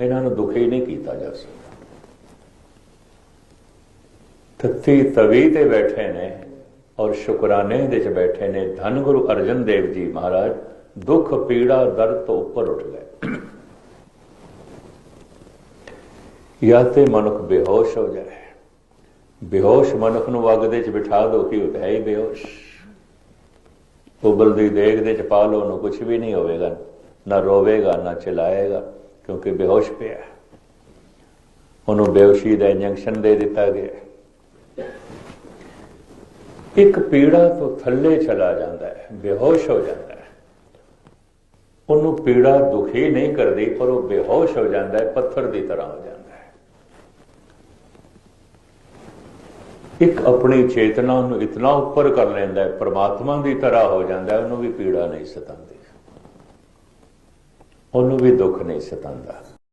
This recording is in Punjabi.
ਇਹਨਾਂ ਨੂੰ ਦੁਖੀ ਨਹੀਂ ਕੀਤਾ ਜਾ ਸਕਦਾ। ਤਤੀ ਤਵੀ ਤੇ ਬੈਠੇ ਨੇ ਔਰ ਸ਼ੁਕਰਾਨੇ ਦੇ ਚ ਬੈਠੇ ਨੇ ਧੰਨ ਗੁਰੂ ਅਰਜਨ ਦੇਵ ਜੀ ਮਹਾਰਾਜ, ਦੁੱਖ, ਪੀੜਾ, ਦਰਦ ਤੋਂ ਉੱਪਰ ਉੱਠ ਗਏ। ਜਾਂ ਤੇ ਮਨੁੱਖ ਬੇਹੋਸ਼ ਹੋ ਜਾਏ। ਬੇਹੋਸ਼ ਮਨੁੱਖ ਨੂੰ ਅੱਗ ਦੇ ਚ ਬਿਠਾ ਦੋ ਕਿ ਉਹ ਹੈ ਹੀ ਬੇਹੋਸ਼। ਉਬਲਦੀ ਦੇਗ ਦੇ ਚ ਪਾ ਲੋ ਨੂੰ ਕੁਝ ਵੀ ਨਹੀਂ ਹੋਵੇਗਾ, ਨਾ ਰੋਵੇਗਾ, ਨਾ ਚਲਾਏਗਾ। ਕਿਉਂਕਿ ਬੇਹੋਸ਼ ਪਿਆ। ਉਹਨੂੰ ਬੇਹੋਸ਼ੀ ਦਾ ਇੰਜੈਕਸ਼ਨ ਦੇ ਦਿੱਤਾ ਗਿਆ। ਇੱਕ ਪੀੜਾ ਤੋਂ ਥੱਲੇ ਚਲਾ ਜਾਂਦਾ ਹੈ, ਬੇਹੋਸ਼ ਹੋ ਜਾਂਦਾ ਹੈ। ਉਹਨੂੰ ਪੀੜਾ ਦੁਖੀ ਨਹੀਂ ਕਰਦੀ, ਪਰ ਉਹ ਬੇਹੋਸ਼ ਹੋ ਜਾਂਦਾ ਹੈ, ਪੱਥਰ ਦੀ ਤਰ੍ਹਾਂ ਹੋ ਜਾਂਦਾ ਹੈ। ਇੱਕ ਆਪਣੀ ਚੇਤਨਾ ਨੂੰ ਇਤਨਾ ਉੱਪਰ ਕਰ ਲੈਂਦਾ ਹੈ, ਪ੍ਰਮਾਤਮਾ ਦੀ ਤਰ੍ਹਾਂ ਹੋ ਜਾਂਦਾ ਹੈ, ਉਹਨੂੰ ਵੀ ਪੀੜਾ ਨਹੀਂ ਸਤਾਉਂਦੀ। ਉਹਨੂੰ ਵੀ ਦੁੱਖ ਨਹੀਂ ਸਤਾਉਂਦਾ